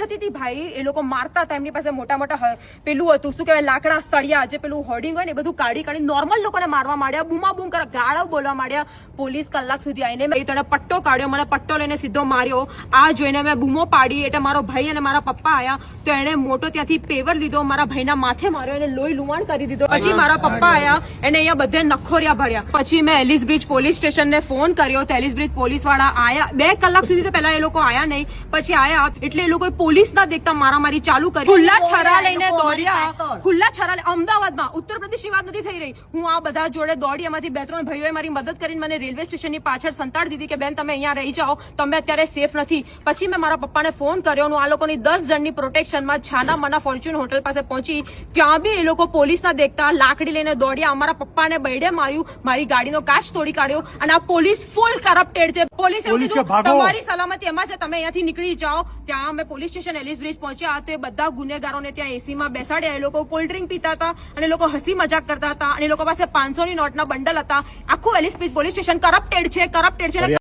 થતી હતી ભાઈ એ લોકો મારતા હતા એમની પાસે મોટા મોટા પેલું હતું શું કહેવાય લાકડા સળિયા જે પેલું હોર્ડિંગ હોય ને બધું કાઢી કાઢી નોર્મલ લોકોને મારવા માંડ્યા બૂમા બૂમ કરવા ગાળો બોલવા માંડ્યા. પોલીસ કલાક સુધી આવીને મેં તને પટ્ટો કાઢ્યો મને પટ્ટો લઈને સીધો માર્યો. આ જોઈને મેં બૂમો પાડી એટલે મારો ભાઈ અને મારા પપ્પા આવ્યા તો એણે મોટો ત્યાંથી પેવર લીધો મારા ભાઈના માથે માર્યો એને લોહી લુવાણ કરી દીધો. પછી મારા પપ્પા આયા એને અહીંયા બધે નખોરિયા ભર્યા. પછી મેં એલિસ બ્રિજ પોલીસ સ્ટેશનને ફોન કર્યો તો એલિસ બ્રિજ પોલીસવાળા આયા. બે કલાક સુધી તો પહેલા એ લોકો આયા નહીં પછી આયા એટલે એ લોકોએ પોલીસ ના દેખતા મારામારી ચાલુ કરી. ખુલ્લા છરા લઈને દોડ્યા ખુલ્લા છરા અમદાવાદમાં. ઉત્તર પ્રદેશની વાત નથી થઈ રહી. હું આ બધા જોડે દોડી એમાંથી બે ત્રણ ભાઈઓએ મારી મદદ કરીને મને રેલવે સ્ટેશનની પાછળ સંતાડ દીધી કે બેન તમે અહીંયા રહી જાઓ. તમે અત્યારે સેફ નથી. પછી મેં મારા પપ્પાને ફોન કર્યો હું આ લોકોની દસ જણની પ્રોટેક્શનમાં છાના મના ફોર્ચ્યુન હોટલ પાસે પહોંચી. ત્યાં બી એ લોકો પોલીસના દેખતા લાકડી લઈને દોડ્યા. અમારા પપ્પાને બૈડે માર્યું. મારી ગાડીનો કાચ તોડી કાઢ્યો અને આ પોલીસ ફૂલ કરપ્ટેડ છે. પોલીસે. તમારી સલામતી એમાં છે. તમે અહીંયાથી નીકળી જાઓ. ત્યાં અમે પોલીસ સ્ટેશન એલિસ બ્રિજ પહોંચ્યા તે બધા ગુનેગારોને ત્યાં એસીમાં બેસાડ્યા. એ લોકો કોલ્ડ ડ્રિંક પીતા હતા અને લોકો હસી મજાક કરતા હતા અને લોકો પાસે પાંચસો ની નોટના બંડલ હતા. આખું Ellis Bridge police station corrupted છે કરપ્ટેડ છે.